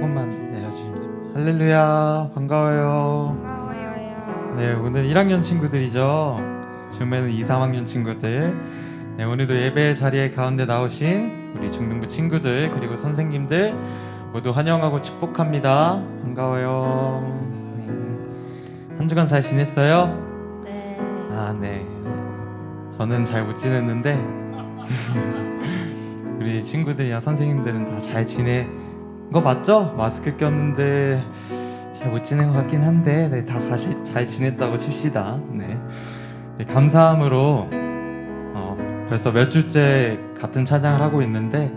조금만 내려주시면 됩니다. 할렐루야 반가워요. 반가워요. 네 오늘 1학년 친구들이죠. 줌에는 2, 3학년 친구들. 네 오늘도 예배 자리에 가운데 나오신 우리 중등부 친구들 그리고 선생님들 모두 환영하고 축복합니다. 반가워요. 네. 한 주간 잘 지냈어요? 네. 아 네. 저는 잘 못 지냈는데 우리 친구들이랑 선생님들은 다 잘 지낸 거 맞죠? 마스크 꼈는데 잘 못 지낸 것 같긴 한데 네, 다 사실 잘 지냈다고 칩시다. 네. 네, 감사함으로 어, 벌써 몇 주째 같은 찬양을 하고 있는데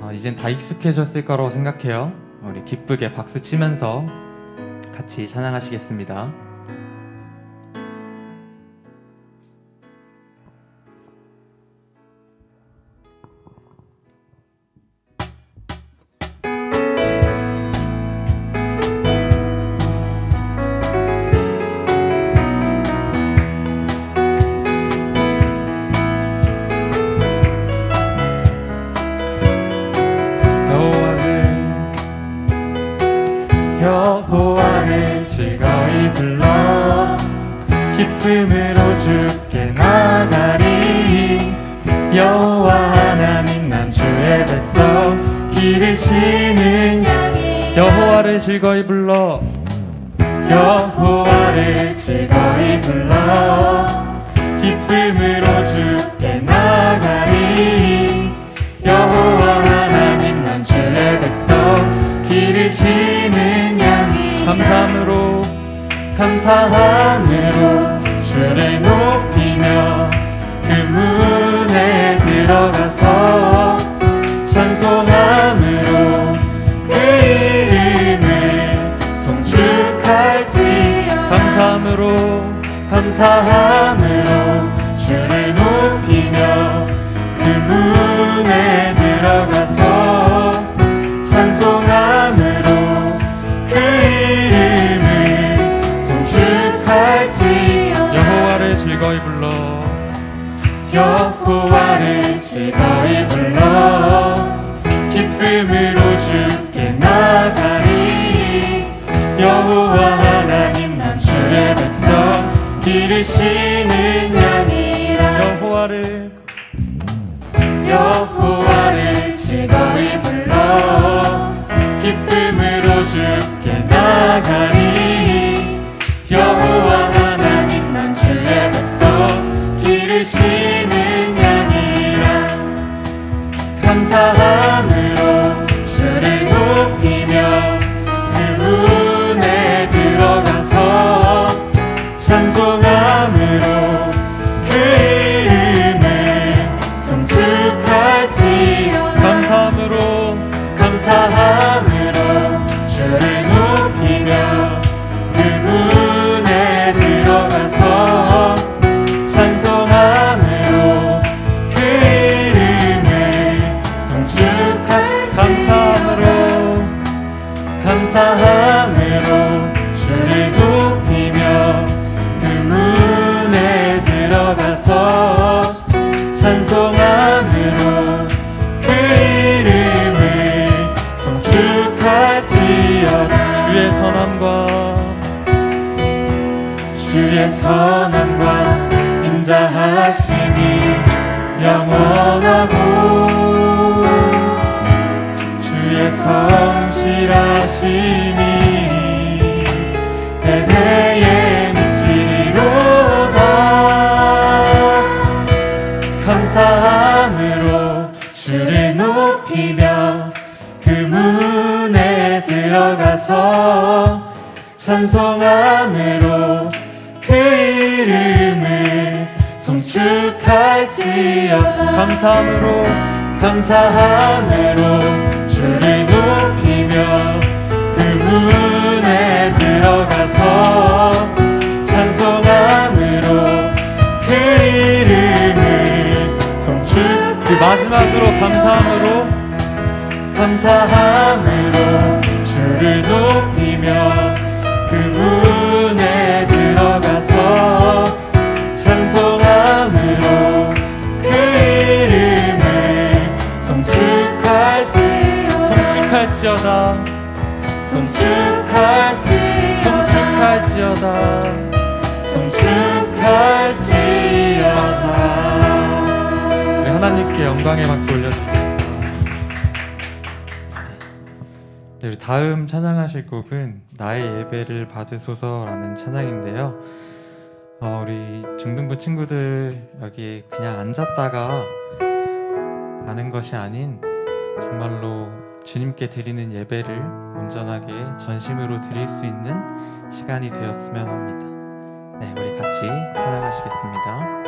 어, 이젠 다 익숙해졌을 거라고 생각해요. 우리 기쁘게 박수 치면서 같이 찬양하시겠습니다. 백성 기르시는 양이 여호와를 즐거이 불러. 여호와를 즐거이 불러. 기쁨으로 주께 나가리. 여호와 하나님 난 주의 백성. 기르시는 양이 감사함으로. 감사함으로 주를 높이며 그 문에 들어가서 찬송함으로 그 이름을 감사함으로 감사함으로 주를 높이며 그 문에 들어가서 찬송함으로 그 이름을 송축할지어다. 여호와를 즐거이 불러. 여호와를 즐거이 불러 인자하심이 영원하고 주의 성실하심이 대대에 미치리로다. 감사함으로 주를 높이며 그 문에 들어가서 찬송함으로 송축할지어다 감사함으로 감사함으로 주를 높이며 그 문에 들어가서 찬송함으로 그 이름을 송축 그 마지막으로 감사함으로 감사함으로 주를 높이며 영광의 박수 올려드립니다. 네, 다음 찬양하실 곡은 나의 예배를 받으소서라는 찬양인데요. 어, 우리 중등부 친구들 여기 그냥 앉았다가 가는 것이 아닌 정말로 주님께 드리는 예배를 온전하게 전심으로 드릴 수 있는 시간이 되었으면 합니다. 네, 우리 같이 찬양하시겠습니다.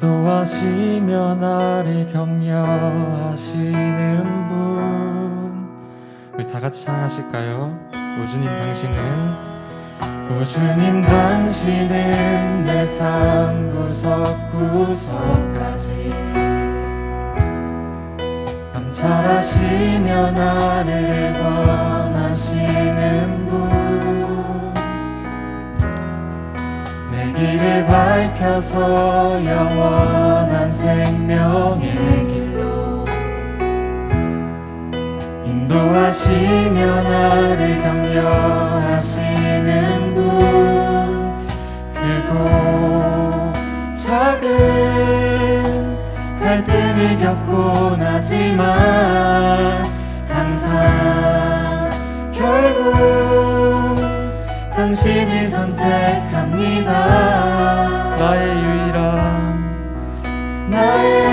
인도하시며 나를 격려하시는 분 우리 다 같이 찬양하실까요? 오주님 당신은 오주님 당신은 내 삶 구석 구석까지 감찰하시며 나를 원하시는 길을 밝혀서 영원한 생명의 길로 인도하시며 나를 격려하시는 분 크고 작은 갈등을 겪곤 하지만 항상 결국 당신을 선택합니다 나의 유일한 나의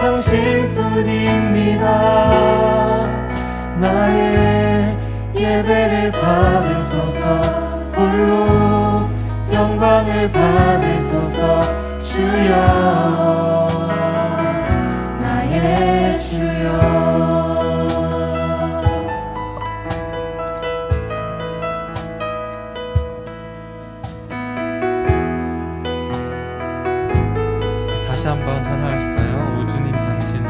당신뿐입니다. 나의 예배를 받으소서. 홀로 영광을 받으소서. 주여 한번 찬양하실까요? 오주님 당신은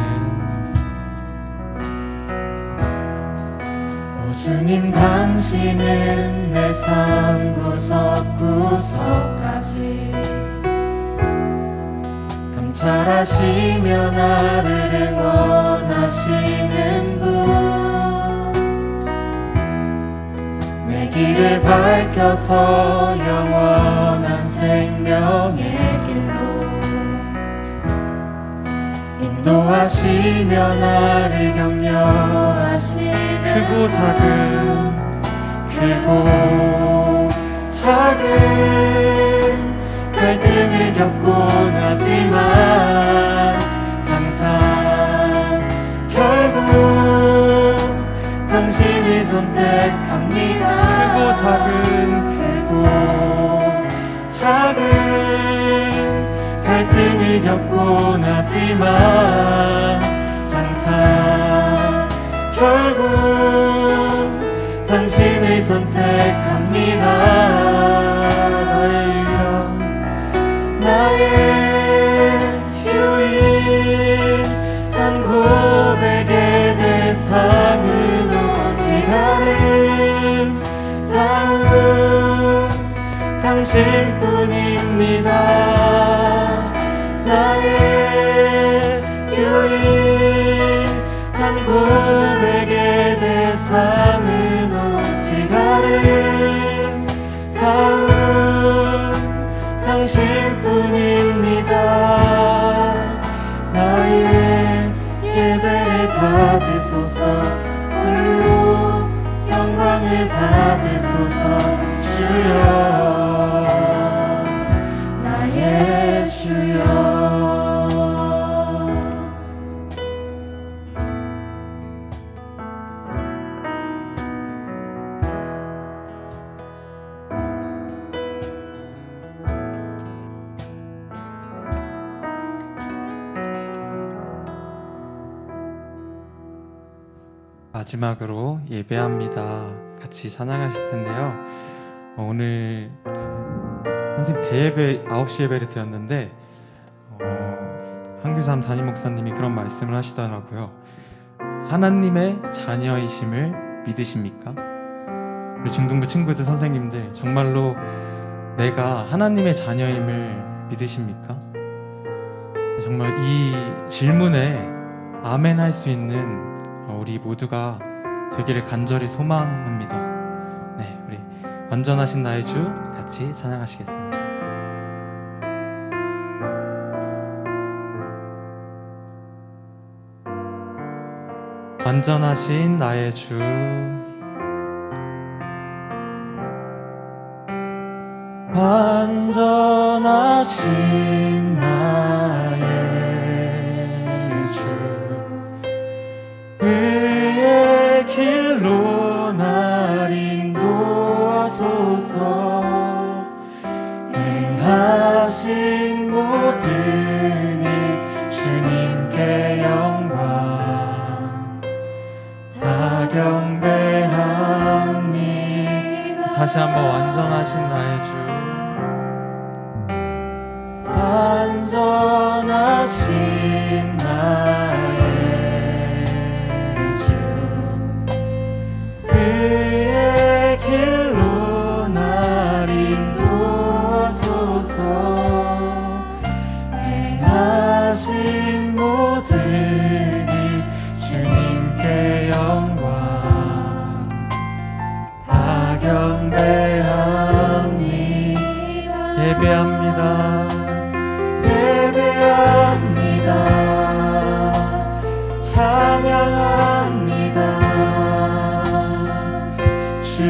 오주님 당신은 내 삶 구석 구석까지 감찰하시며 나를 응원하시는 분 내 길을 밝혀서 영원한 생명의 인도하시며 나를 격려하시는 크고 작은 크고 작은 갈등을 겪곤 하지만 항상 결국 당신을 선택합니다. 크고 작은 크고 작은 갈등을 겪곤 하지만 항상 결국 당신을 선택합니다. 나의 나의 유일한 고백의 대상은 오직 아름다운 당신뿐입니다 나의 유일한 고백의 대상은 오직 아름다운 당신뿐입니다. 나의 예배를 받으소서. 홀로 영광을 받으소서. 주여. 마지막으로 예배합니다. 같이 찬양하실 텐데요. 어, 오늘 선생님 대예배 9시 예배를 드렸는데 어, 한규삼 담임 목사님이 그런 말씀을 하시더라고요. 하나님의 자녀이심을 믿으십니까? 우리 중등부 친구들 선생님들 정말로 내가 하나님의 자녀임을 믿으십니까? 정말 이 질문에 아멘 할 수 있는 어, 우리 모두가 되기를 간절히 소망합니다. 네, 우리 완전하신 나의 주 같이 찬양하시겠습니다. 완전하신 나의 주 완전하신 나 인도하소서. 행하신 모든 일 주님께 영광 다 경배합니다. 다시 한번 완전하신 나의 주. 완전하신 나의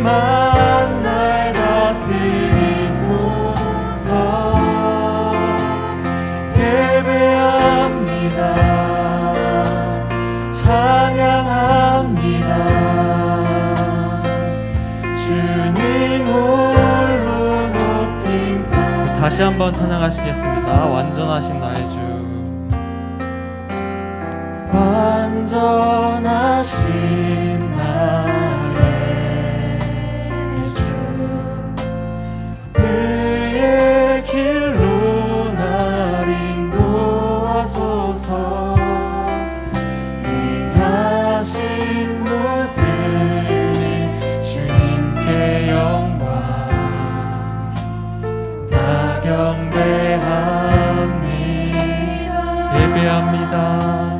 주님만 날 다스리소서. 예배합니다. 찬양합니다. 주님 홀로 높임 다시 한번 찬양하시겠습니다. 완전하신 나의 주. 완전하신 예배합니다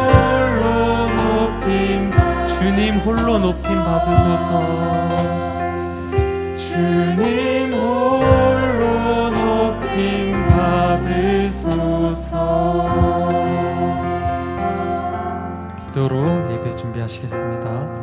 주님 홀로 높임 받으소서 주님 홀로 높임 받으소서 기도로 예배 준비하시겠습니다.